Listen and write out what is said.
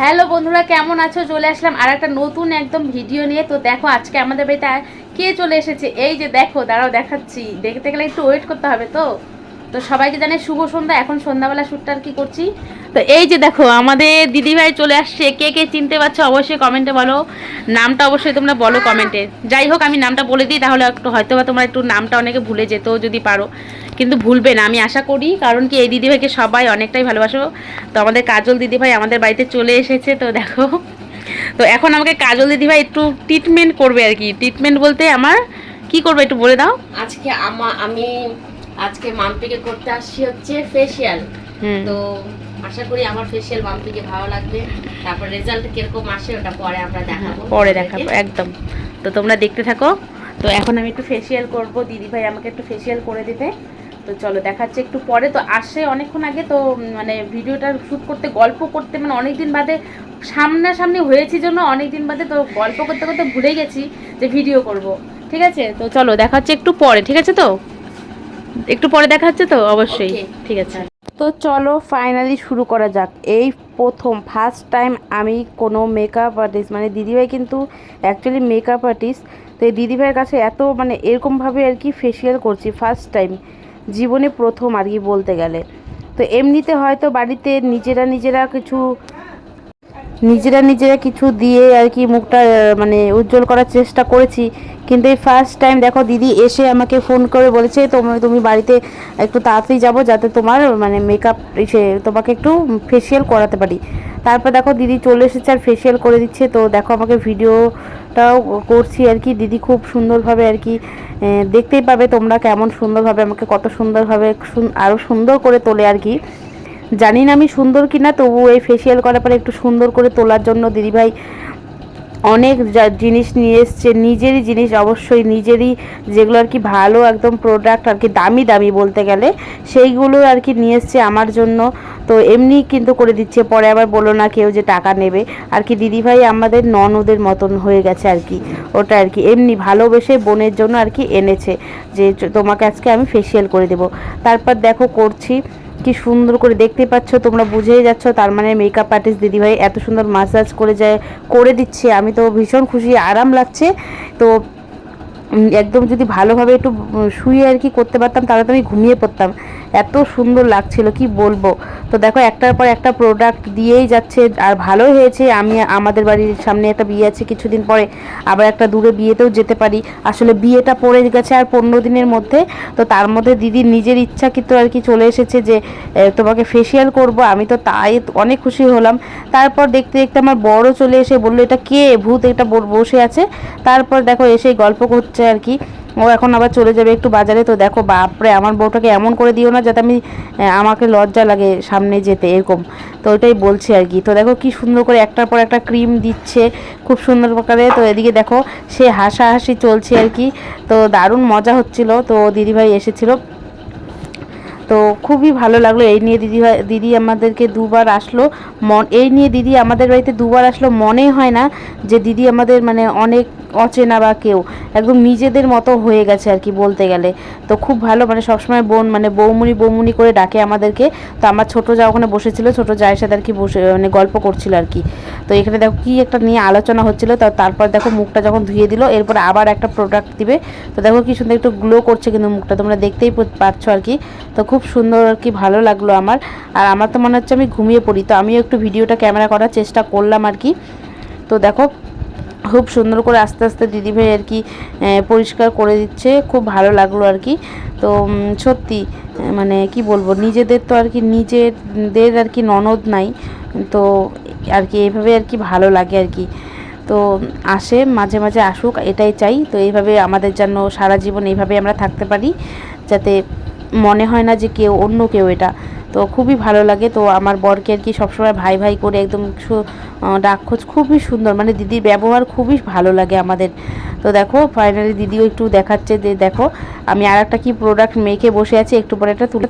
Hello বন্ধুরা, কেমন আছো? চলে আসলাম আর একটা নতুন একদম ভিডিও নিয়ে। তো দেখো, আজকে আমাদের বাড়িতে কে চলে এসেছে? এই যে দেখো, দাঁড়াও দেখাচ্ছি। দেখতে গেলে একটু ওয়েট করতে হবে তো? তো সবাইকে জানে শুভ সন্ধ্যা। এখন সন্ধ্যাবেলা শ্যুটটা আর কি করছি? তো এই যে দেখো, আমাদের দিদিভাই চলে আসছে। কে কে চিনতে পারছ অবশ্যই কমেন্টে বলো। নামটা অবশ্যই তোমরা বলো কমেন্টে যাই হোক, আমি নামটা বলে দিই, তাহলে একটু হয়তো বা তোমরা একটু নামটা অনেকে ভুলে যেতেও যদি পারো। কিন্তু ভুলবে না আমি আশা করি। কারণ কি এই দিদিভাইকে সবাই অনেকটাই ভালোবাসো। তো আমাদের কাজল দিদিভাই আমাদের বাড়িতে চলে এসেছে তো দেখো। তো এখন আমাকে কাজল দিদিভাই একটু ট্রিটমেন্ট করবে আর কি। ট্রিটমেন্ট বলতে আমার কি করবে একটু বলে দাও? আজকে আমা আমি আজকে মাম্পিকে করতে আসছি হচ্ছে ফেসিয়াল তো আশা করি আমার ফেসিয়াল মাম্পিকে ভালো লাগবে। তারপর রেজাল্ট কীরকম আসে ওটা পরে আমরা দেখাবো পরে দেখাবো একদম। তো তোমরা দেখতে থাকো। তো এখন আমি একটু ফেসিয়াল করব। দিদিভাই আমাকে একটু ফেসিয়াল করে দেবে। তো চলো দেখাচ্ছে একটু পরে। তো আসে অনেকক্ষণ আগে তো মানে ভিডিওটা শ্যুট করতে গল্প করতে মানে অনেক দিন বাদে সামনাসামনি হয়েছি জন্য অনেক দিন বাদে তো গল্প করতে করতে ভুলে গেছি যে ভিডিও করব। ঠিক আছে? তো চলো দেখাচ্ছে একটু পরে ঠিক আছে তো? একটু পরে দেখা হচ্ছে তো? অবশ্যই। ঠিক আছে। তো চলো ফাইনালি শুরু করা যাক। এই প্রথম ফার্স্ট টাইম আমি কোনো মেকআপ আর্টিস্ট মানে দিদিভাই কিন্তু অ্যাকচুয়ালি মেকআপ আর্টিস্ট তো এই দিদিভাইয়ের কাছে এত মানে এরকমভাবে আর কি ফেসিয়াল করছি ফার্স্ট টাইম জীবনে প্রথম আর কি বলতে গেলে। তো এমনিতে হয়তো বাড়িতে নিজেরা নিজেরা কিছু, নিজেরা নিজেরা কিছু দিয়ে আর কি মুখটা মানে উজ্জ্বল করার চেষ্টা করেছি। কিন্তু এই ফার্স্ট টাইম দেখো দিদি এসে আমাকে ফোন করে বলেছে, তুমি তুমি বাড়িতে একটু তাড়াতাড়ি যাব যাতে তোমার মানে মেকআপ এসে তোমাকে একটু ফেসিয়াল করাতে পারি। তারপর দেখো দিদি চলে এসেছে আর ফেসিয়াল করে দিচ্ছে। তো দেখো আমাকে ভিডিওটাও করছি আর কি। দিদি খুব সুন্দরভাবে আর কি দেখতেই পাবে তোমরা কেমন সুন্দরভাবে আমাকে কত সুন্দরভাবে আরও সুন্দর করে তোলে আর কি। জানি না আমি সুন্দর কিনা তবু এই ফেসিয়াল করার পরে একটু সুন্দর করে তোলার জন্য দিদিভাই অনেক জিনিস নিয়ে এসছে। নিজেরই জিনিস অবশ্যই, নিজেরই যেগুলো আর কি ভালো একদম প্রোডাক্ট আর কি, দামি দামি বলতে গেলে, সেইগুলো আর কি নিয়ে এসছে আমার জন্য। তো এমনি কিন্তু করে দিচ্ছে। পরে আবার বলো না কেউ যে টাকা নেবে। আর কি দিদিভাই আমাদের ননদের মতন হয়ে গেছে আর কি। ওটা আর কি। এমনি ভালোবেসে বোনের জন্য আর কি এনেছে যে তোমাকে আজকে আমি ফেসিয়াল করে দেবো। তারপর দেখো করছি। কি সুন্দর করে দেখতে পাচ্ছ, তোমরা বুঝেই যাচ্ছ। তার মানে মেকআপ আর্টিস্ট দিদিভাই এত সুন্দর মাসাজ করে যায়, করে দিচ্ছে। আমি তো ভীষণ খুশি, আরাম লাগছে। তো একদম যদি ভালোভাবে একটু শুয়ে আর কি করতে পারতাম, তাহলে তো আমি ঘুমিয়ে পড়তাম। এত সুন্দর লাগছিল, কি বলব? তো দেখো, একটার পর একটা প্রোডাক্ট দিয়েই যাচ্ছে, আর ভালো হয়েছে। আমি, আমাদের বাড়ির সামনে একটা বিয়ে আছে, কিছুদিন পরে আবার একটা দূরে বিয়েতেও যেতে পারি। আসলে বিয়েটা পড়ে গেছে আর পনেরো দিনের মধ্যে। তো তার মধ্যে দিদির নিজের ইচ্ছা কিন্তু আর কি চলে এসেছে যে তোমাকে ফেসিয়াল করব। আমি তো তাই অনেক খুশি হলাম। তারপর দেখতে দেখতে আমার বড় চলে এসে বলল, এটা কে? ভূত, এটা বসে আছে। তারপর দেখো, এসে গল্প করছে আর কি। ও এখন আবার চলে যাবে একটু বাজারে। তো দেখো, বাপরে, আমার বউটাকে এমন করে দিও না যাতে আমি আমাকে লজ্জা লাগে সামনে যেতে, এরকম। তো ওইটাই বলছি আর কি। তো দেখো কি সুন্দর করে একটার পর একটা ক্রিম দিচ্ছে, খুব সুন্দর প্রকারে। তো এদিকে দেখো, সে হাসাহাসি চলছে আর কি। তো দারুণ মজা হচ্ছিল। তো দিদিভাই এসেছিল। তো খুবই ভালো লাগল। এই নিয়ে দিদি দিদি আমাদেরকে দুবার আসলো। মন, এই নিয়ে দিদি আমাদের বাড়িতে দুবার আসলো, মনে হয় না যে দিদি আমাদের মানে অনেক অচেনা বা কেউ, একদম নিজেদের মতো হয়ে গেছে আর কি বলতে গেলে। তো খুব ভালো মানে সবসময় বোন মানে বৌমুনি বৌমুনি করে ডাকে আমাদেরকে। তো আমার ছোটো যা ওখানে বসেছিল, ছোটো জায়ের সাথে আর কি বসে মানে গল্প করছিল আর কি। তো এখানে দেখো কি একটা নিয়ে আলোচনা হচ্ছিল, তো তারপর দেখো মুখটা যখন ধুয়ে দিল, এরপর আবার একটা প্রোডাক্ট দিবে। তো দেখো কি সুন্দর একটু গ্লো করছে কিন্তু মুখটা, তোমরা দেখতেই পা- পারছ আর কি। তো খুব সুন্দর আর কি, ভালো লাগল আমার। আর আমার তো মনে হচ্ছে আমি ঘুমিয়ে পড়ি, তো আমিও একটু ভিডিওটা ক্যামেরা করার চেষ্টা করলাম আর কি। তো দেখো খুব সুন্দর করে আস্তে আস্তে দিদিভাই আর কি পরিষ্কার করে দিচ্ছে। খুব ভালো লাগল আর কি। তো সত্যি মানে কি বলব, নিজেদের তো আর কি, নিজেদের আর কি ননদ নাই। তো, আর কি এইভাবে আর কি ভালো লাগে আর কি। তো, আসে, মাঝে মাঝে আসুক, এটাই চাই। তো, এইভাবে আমাদের যেন সারা জীবন এইভাবে আমরা থাকতে পারি, যাতে মনে হয় না যে কেউ অন্য কেউ এটা। তো খুবই ভালো লাগে। তো আমার বরকে আর কি সবসময় ভাই ভাই করে একদম ডাকখোঁজ খুবই সুন্দর। মানে দিদির ব্যবহার খুবই ভালো লাগে আমাদের। তো দেখো ফাইনালি দিদিও একটু দেখাচ্ছে যে দেখো, আমি আর একটা কি প্রোডাক্ট মেখে বসে আছি, একটু পরে একটা তুলে